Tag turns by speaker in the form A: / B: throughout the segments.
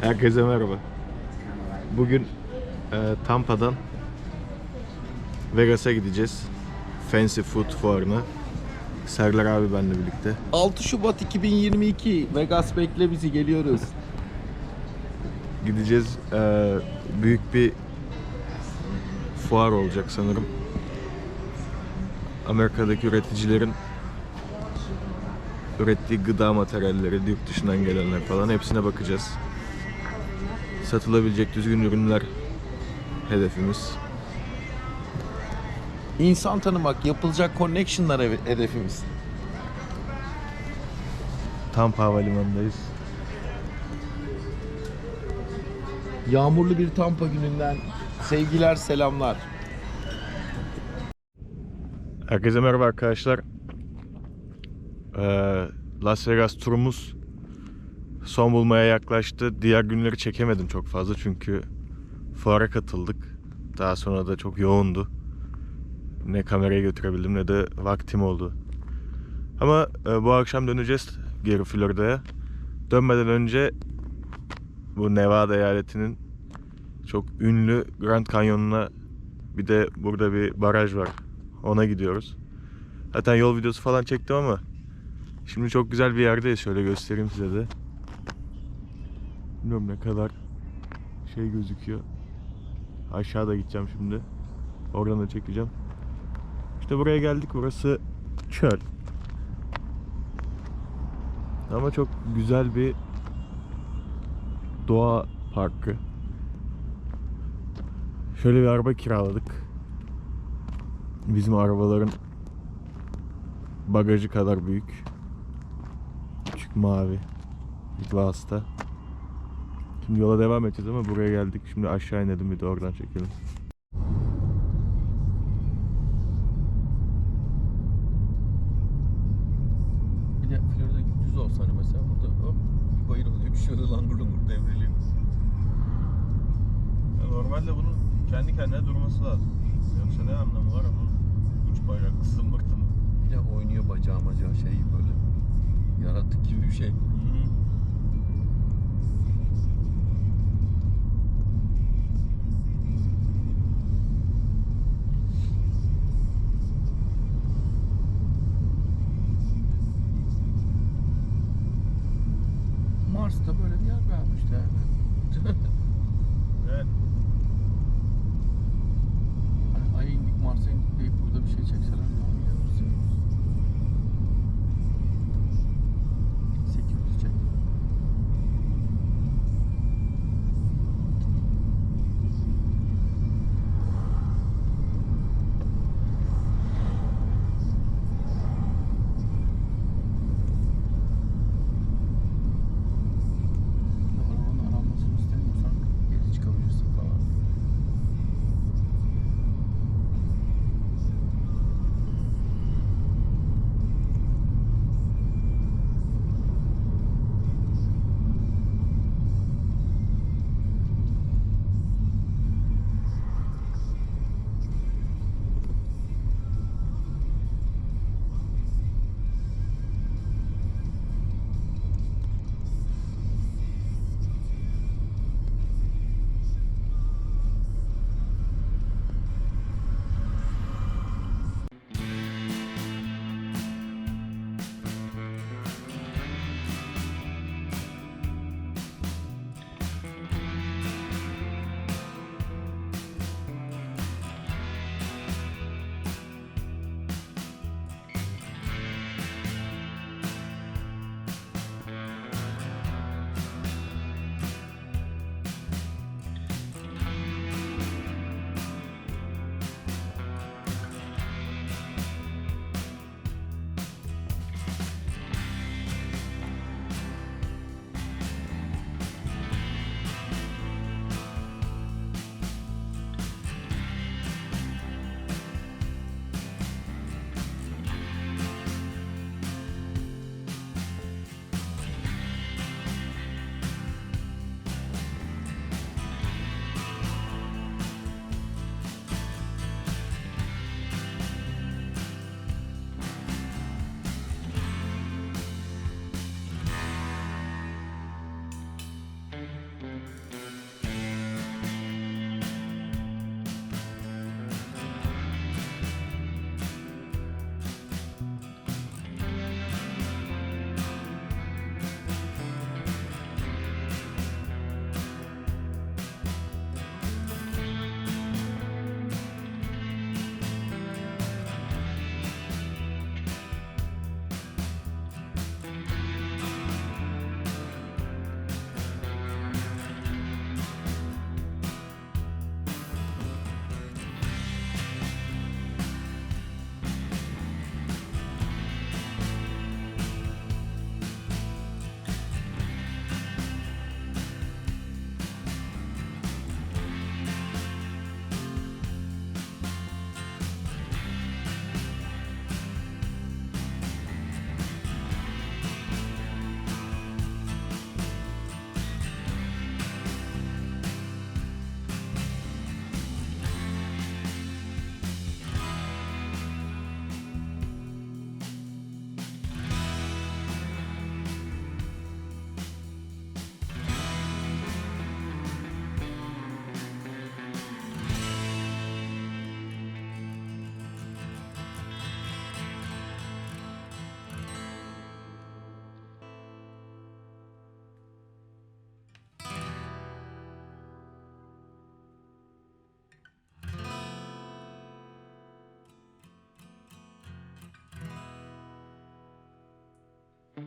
A: Herkese merhaba. Bugün e, Tampa'dan Vegas'a gideceğiz. Fancy Food fuarına. Serler abi benimle birlikte.
B: 6 Şubat 2022 Vegas bekle bizi geliyoruz.
A: Gideceğiz. E, büyük bir fuar olacak sanırım. Amerika'daki üreticilerin ürettiği gıda materyalleri, yurt dışından gelenler falan hepsine bakacağız. Satılabilecek düzgün ürünler hedefimiz.
B: İnsan tanımak, yapılacak connectionlar he- hedefimiz.
A: Tampa Havalimanı'ndayız.
B: Yağmurlu bir Tampa gününden sevgiler, selamlar.
A: Herkese merhaba arkadaşlar. Ee, Las Vegas turumuz son bulmaya yaklaştı. Diğer günleri çekemedim çok fazla çünkü fuara katıldık. Daha sonra da çok yoğundu. Ne kamerayı götürebildim ne de vaktim oldu. Ama e, bu akşam döneceğiz geri Florida'ya. Dönmeden önce bu Nevada eyaletinin çok ünlü Grand Canyon'una bir de burada bir baraj var. Ona gidiyoruz. Zaten yol videosu falan çektim ama şimdi çok güzel bir yerdeyiz. Şöyle göstereyim size de. Bilmiyorum ne kadar şey gözüküyor. Aşağıda gideceğim şimdi. Oradan da çekeceğim. İşte buraya geldik. Burası çöl. Ama çok güzel bir doğa parkı. Şöyle bir araba kiraladık. Bizim arabaların bagajı kadar büyük. Küçük mavi bir vasıta. Şimdi yola devam edeceğiz ama buraya geldik. Şimdi aşağı inelim bir de oradan çekelim.
B: Bir de Florida düz olsa hani mesela burada hop bir bayır oluyor bir şey oluyor langur lungur devriliyor.
A: normalde bunun kendi kendine durması lazım. Yoksa ne anlamı var onun uç bayrak zımbırtı mı?
B: Bir de oynuyor bacağı macağı şey böyle. Yaratık gibi bir şey.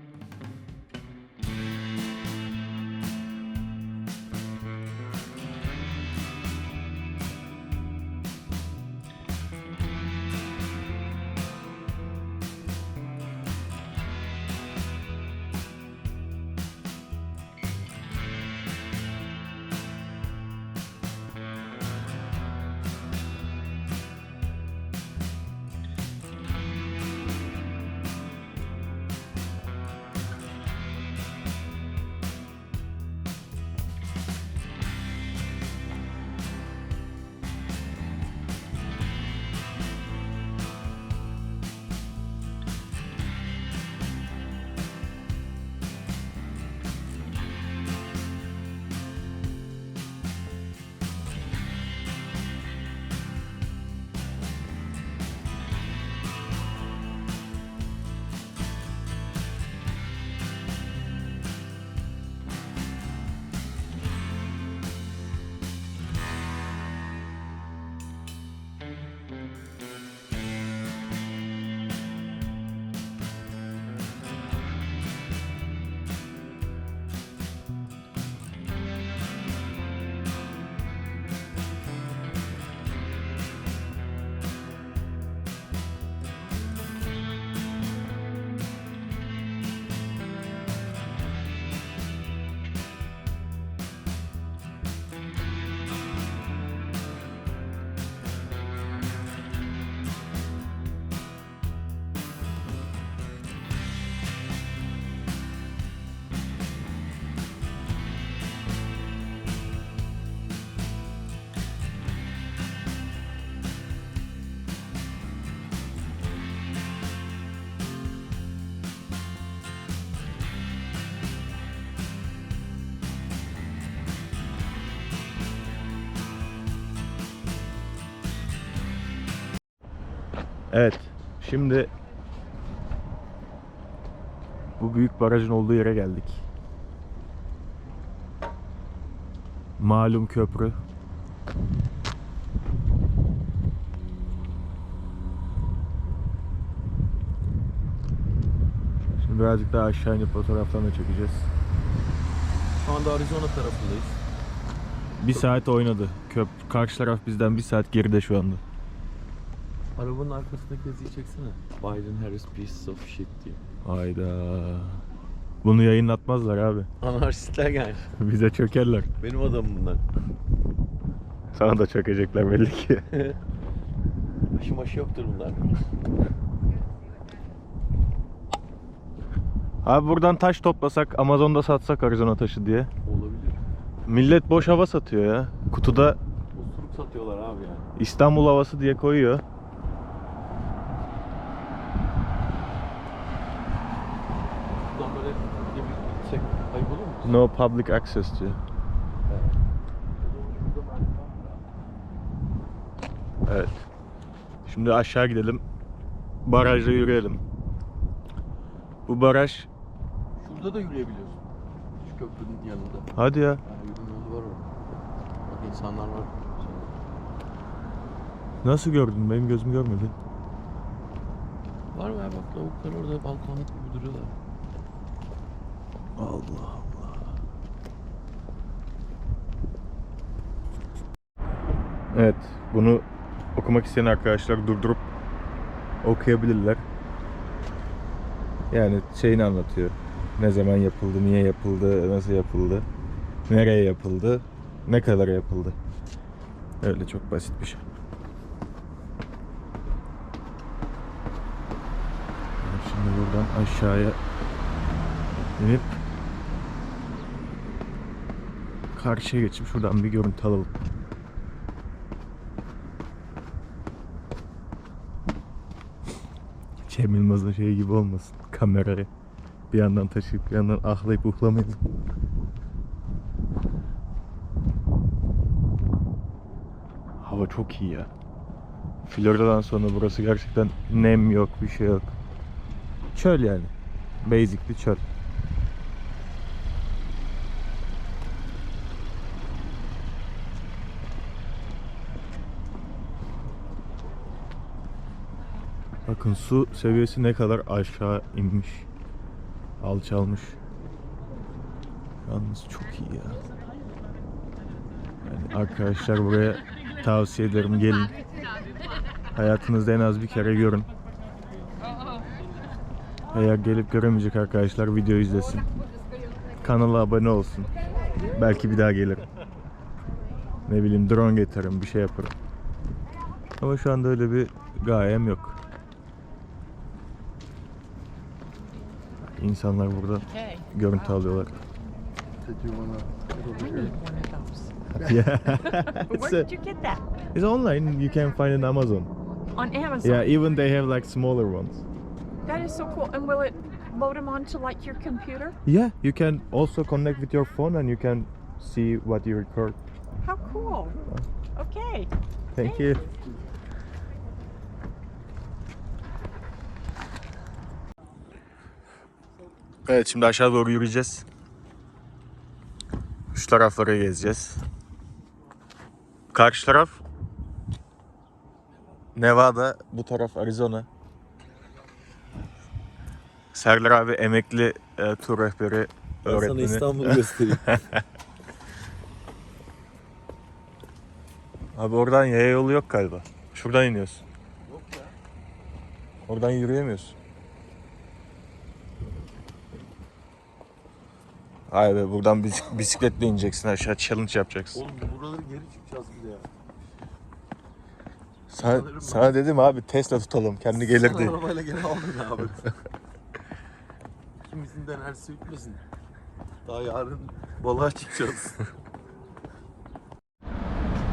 B: Thank
A: you. Şimdi bu büyük barajın olduğu yere geldik. Malum köprü. Şimdi birazcık daha aşağı inip fotoğraflarını çekeceğiz.
B: Şu anda Arizona tarafındayız.
A: Bir saat oynadı. Köp karşı taraf bizden bir saat geride şu anda.
B: Arabanın arkasındaki yazıyı çeksene. Biden Harris piece of shit diye.
A: Hayda. Bunu yayınlatmazlar abi.
B: Anarşistler gelmiş.
A: Bize çökerler.
B: Benim adamım bunlar.
A: Sana da çökecekler belli ki.
B: Aşı maşı yoktur bunlar.
A: Abi buradan taş toplasak Amazon'da satsak Arizona taşı diye.
B: Olabilir.
A: Millet boş hava satıyor ya. Kutuda
B: Osuruk satıyorlar abi yani.
A: İstanbul havası diye koyuyor.
B: Buradan böyle ne bir gitsek ayıp olur mu?
A: No public access diyor. Evet. Şimdi aşağı gidelim. Barajda yürüyelim. Bu baraj
B: Şurada da yürüyebiliyorsun. Şu köprünün yanında.
A: hadi ya.
B: Yani yürüme yolu var orada. Bak insanlar var.
A: Nasıl gördün? Benim gözüm görmedi.
B: Var mı ya bak lavuklar orada balkonluk gibi duruyorlar.
A: Allah Allah. Evet, bunu okumak isteyen arkadaşlar durdurup okuyabilirler. Yani şeyini anlatıyor. Ne zaman yapıldı, niye yapıldı, nasıl yapıldı, nereye yapıldı, ne kadar yapıldı. Öyle çok basit bir şey. Şimdi buradan aşağıya inip karşıya geçip şuradan bir görüntü alalım. Cem Yılmaz'ın şeyi gibi olmasın. Kamerayı bir yandan taşıyıp bir yandan ahlayıp uhlamayalım. Hava çok iyi ya. Florida'dan sonra burası gerçekten nem yok, bir şey yok. Çöl yani. Basically çöl. Bakın su seviyesi ne kadar aşağı inmiş. Alçalmış. Yalnız çok iyi ya. Yani arkadaşlar buraya tavsiye ederim gelin. Hayatınızda en az bir kere görün. Eğer gelip göremeyecek arkadaşlar video izlesin. Kanala abone olsun. Belki bir daha gelirim. Ne bileyim drone getiririm bir şey yaparım. Ama şu anda öyle bir gayem yok. İnsanlar burada
C: Okay.
A: görüntü alıyorlar.
D: You wanna get over
C: I
D: here?
C: need one of those.
A: yeah.
C: Where did you get that?
A: it's online. You can find it on Amazon.
C: On Amazon.
A: Yeah, even they have like smaller ones.
C: That is so cool. And will it load them onto like your computer?
A: Yeah, you can also connect with your phone and you can see what you record.
C: How cool. Okay.
A: Thank you. Evet şimdi aşağı doğru yürüyeceğiz. Şu taraflara gezeceğiz. Karşı taraf Nevada, bu taraf Arizona. Serdar abi emekli e, tur rehberi
B: Ben sana. İstanbul'u göstereyim.
A: Abi oradan yaya yolu yok galiba. Şuradan iniyorsun.
B: Yok ya.
A: Oradan yürüyemiyorsun. Ay be buradan bisik- bisikletle ineceksin aşağı challenge yapacaksın.
B: Oğlum buraları geri çıkacağız bir de ya.
A: Sana, sana dedim abi Tesla tutalım kendi gelir diye.
B: arabayla geri aldın abi. İkimizin de enerjisi bitmesin. Daha yarın balığa çıkacağız.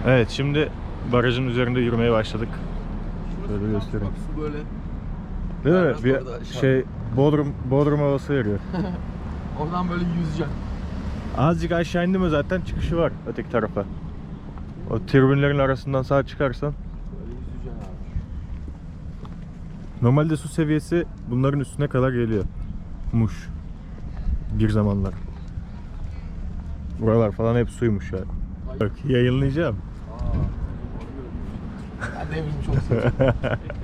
A: Evet şimdi barajın üzerinde yürümeye başladık. Şöyle göstereyim.
B: Bak su böyle.
A: Değil mi? Bir
B: orada aşağı.
A: şey Bodrum Bodrum havası veriyor.
B: Oradan böyle yüzeceksin.
A: Azıcık aşağı indi mi zaten çıkışı var öteki tarafa. O tribünlerin arasından sağa çıkarsan
B: Böyle yüzeceksin abi.
A: Normalde su seviyesi bunların üstüne kadar geliyor. Muş. Bir zamanlar. Buralar falan hep suymuş ya. Bak yayınlayacağım.
B: Ben de evimi çok seviyorum.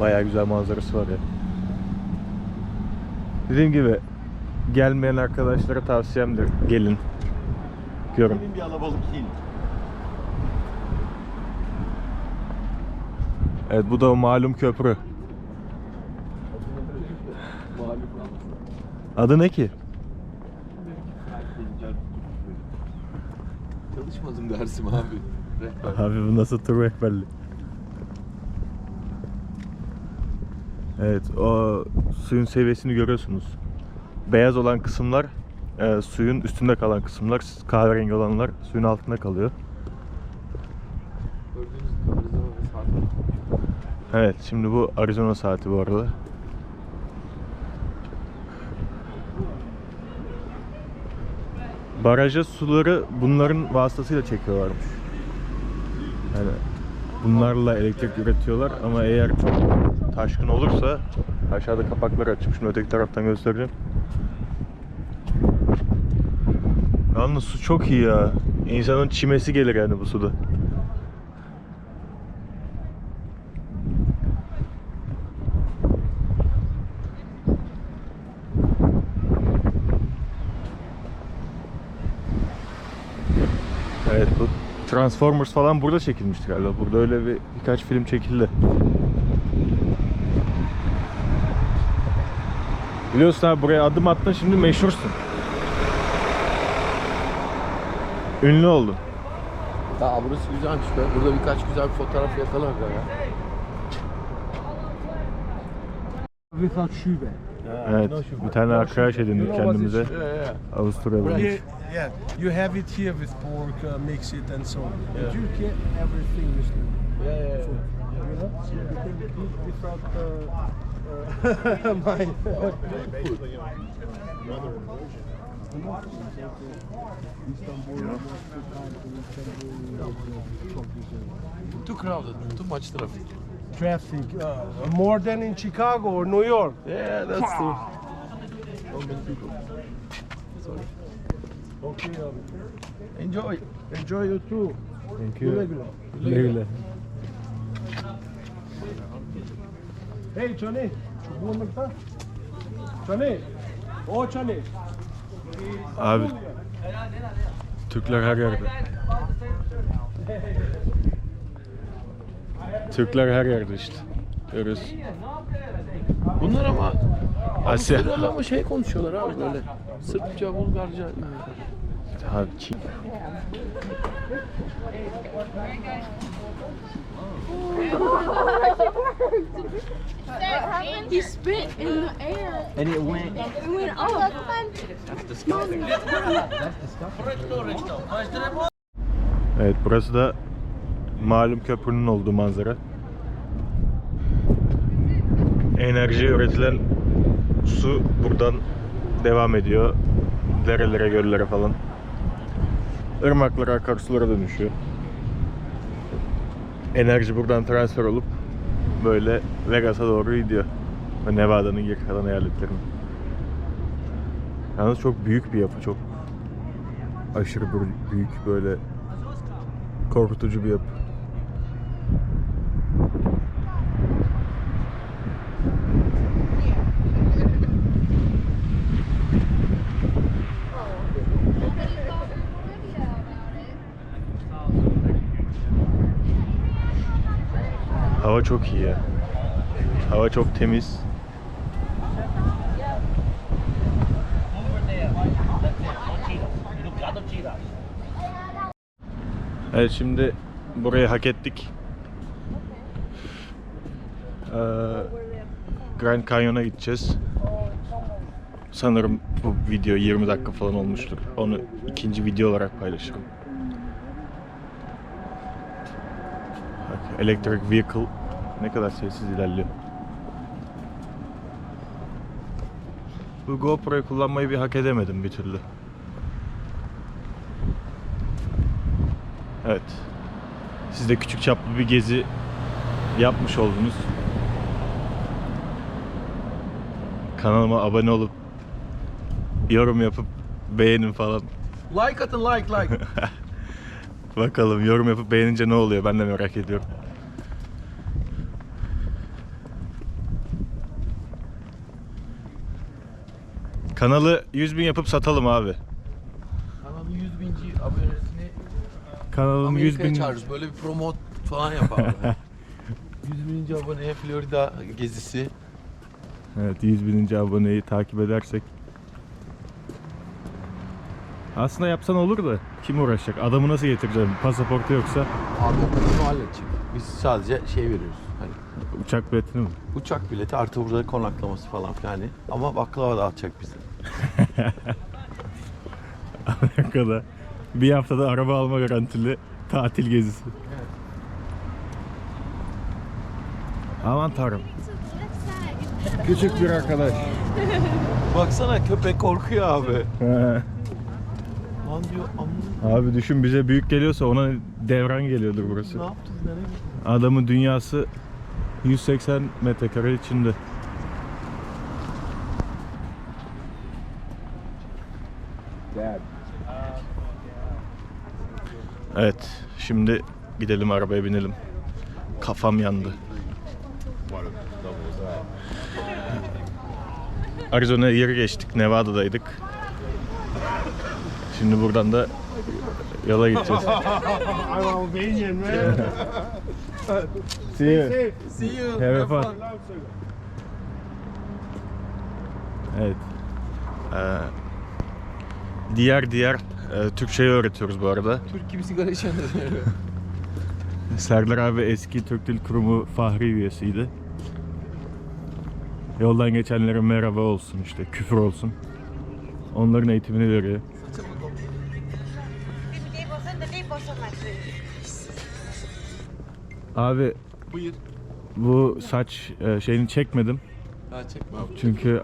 A: Bayağı güzel manzarası var ya. Dediğim gibi gelmeyen arkadaşlara tavsiyemdir. Gelin. Görün.
B: Benim bir alabalık değil.
A: Evet bu da malum köprü. Adı ne ki?
B: Çalışmadım dersim abi. Rehber.
A: Abi bu nasıl tur rehberliği? Evet o suyun seviyesini görüyorsunuz. Beyaz olan kısımlar e, suyun üstünde kalan kısımlar, kahverengi olanlar suyun altında kalıyor. Evet şimdi bu Arizona saati bu arada. Baraja suları bunların vasıtasıyla çekiyorlarmış. Yani bunlarla elektrik üretiyorlar ama eğer çok taşkın olursa aşağıda kapakları açıp şimdi öteki taraftan göstereceğim. Yalnız su çok iyi ya. İnsanın çimesi gelir yani bu suda. Evet bu Transformers falan burada çekilmişti galiba. Burada öyle bir birkaç film çekildi. Biliyorsun abi buraya adım attın şimdi meşhursun. Ünlü oldun.
B: Aa burası güzelmiş be. Burada birkaç güzel bir fotoğraf yakalar ya.
D: Without Schübe.
A: Evet bir tane arkadaş edindik kendimize.
B: Yeah, yeah.
A: Avusturya'da.
D: Yeah, yeah, you have it here with pork, uh, mix it and so on. In Turkey, everything is new.
B: Yeah, yeah, yeah.
D: You know, so you can eat without uh, uh, my
B: Too crowded, too much traffic.
D: traffic. Uh, more than in Chicago or New York.
B: Yeah, that's true. So many people. Sorry.
D: Okay abi.
B: Enjoy.
D: Enjoy you too.
A: Thank you.
D: Güle
A: güle. Güle güle.
D: Hey Johnny. Çubuğumuzda. Johnny. O oh, Johnny.
A: Abi. Türkler her yerde. Türkler her yerde işte. Görüyorsun.
B: Bunlar ama
A: Asya.
B: Bunlar ama şey konuşuyorlar abi böyle. Sırpça, Bulgarca.
A: Abi Çin.
E: He spit in the air. And it went. It went up.
A: Evet burası da malum köprünün olduğu manzara. Enerji üretilen su buradan devam ediyor. Derelere, göllere falan. Irmaklara, akarsulara dönüşüyor. Enerji buradan transfer olup böyle Vegas'a doğru gidiyor. Ve Nevada'nın geri kalan eyaletlerine. Yalnız çok büyük bir yapı, çok aşırı büyük böyle korkutucu bir yapı. Hava çok iyi ya. Hava çok temiz. Evet şimdi burayı hak ettik. Ee, Grand Canyon'a gideceğiz. Sanırım bu video 20 dakika falan olmuştur. Onu ikinci video olarak paylaşırım. Electric vehicle ne kadar sessiz ilerliyor. Bu GoPro'yu kullanmayı bir hak edemedim bir türlü. Evet. Siz de küçük çaplı bir gezi yapmış oldunuz. Kanalıma abone olup yorum yapıp beğenin falan.
B: Like atın like like.
A: Bakalım yorum yapıp beğenince ne oluyor ben de merak ediyorum. Kanalı 100 bin yapıp satalım abi.
B: Kanalın 100 binci abonesini
A: Kanalın 100
B: Amerika'ya
A: bin...
B: çağırırız. Böyle bir promote falan yapalım. 100 bininci aboneye Florida gezisi.
A: Evet 100 bininci aboneyi takip edersek. Aslında yapsan olur da kim uğraşacak? Adamı nasıl getireceğim? Pasaportu yoksa
B: Abi o kısmı halledecek. Biz sadece şey veriyoruz.
A: Uçak biletini mi?
B: uçak bileti artı burada konaklaması falan filan. Ama baklava dağıtacak bize.
A: Amerika'da bir haftada araba alma garantili tatil gezisi. Aman tanrım. Küçük bir arkadaş.
B: Baksana köpek korkuyor abi. Lan diyor amma
A: Abi düşün bize büyük geliyorsa ona devran geliyordur burası.
B: ne yaptınız nereye?
A: Adamın dünyası 180 metrekare içinde. Evet, şimdi gidelim arabaya binelim. Kafam yandı. Arizona'ya yeri geçtik, Nevada'daydık. Şimdi buradan da yola gideceğiz. See you.
B: See you.
A: Have fun. Evet. Ee, diğer diğer e, Türkçeyi öğretiyoruz bu arada.
B: Türk gibi sigara içenler.
A: Serdar abi eski Türk Dil Kurumu Fahri üyesiydi. Yoldan geçenlere merhaba olsun işte, küfür olsun. Onların eğitimini veriyor. Abi
B: Buyur.
A: bu saç e, şeyini çekmedim.
B: Ha çekme abi.
A: Çünkü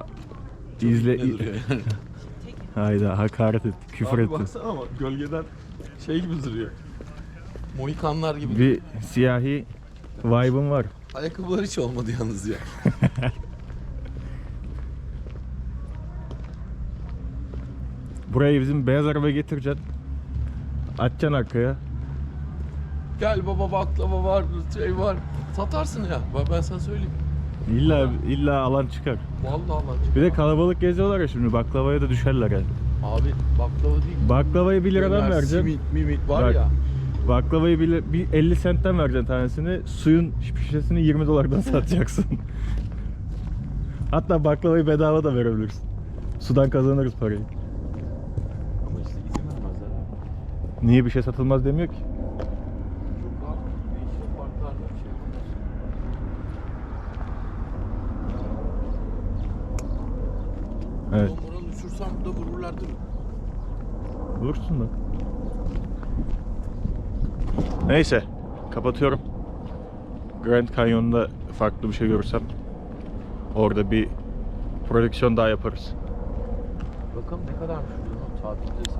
A: izle...
B: Ne duruyor yani?
A: Hayda hakaret etti, küfür
B: Abi
A: etti.
B: baksana ama gölgeden şey gibi duruyor. Mohikanlar gibi.
A: Bir siyahi vibe'ım var.
B: Ayakkabılar hiç olmadı yalnız ya.
A: Buraya bizim beyaz araba getireceksin. Açacaksın arkaya.
B: Gel baba baklava var, şey var. Satarsın ya. Bak Ben sana söyleyeyim.
A: İlla illa alan çıkar.
B: Vallahi lan.
A: Bir de kalabalık geziyorlar ya şimdi baklavaya da düşerler yani.
B: Abi baklava değil.
A: Baklavayı 1 liradan
B: Döner,
A: vereceksin.
B: Simit, mimit var
A: Bak.
B: ya.
A: Baklavayı bir, bir 50 sentten vereceksin tanesini. Suyun şişesini 20 dolardan satacaksın. Hatta baklavayı bedava da verebilirsin. Sudan kazanırız parayı.
B: Ama işte izin vermezler.
A: Niye bir şey satılmaz demiyor ki?
B: Çok daha değişik parklarda bir şey yapamazsın.
A: Evet.
B: Moral uçursam da vururlar değil mi?
A: Bulursun da. Neyse. Kapatıyorum. Grand Canyon'da farklı bir şey görürsem orada bir prodüksiyon daha yaparız.
B: Bakalım ne kadarmış o zaman tatilde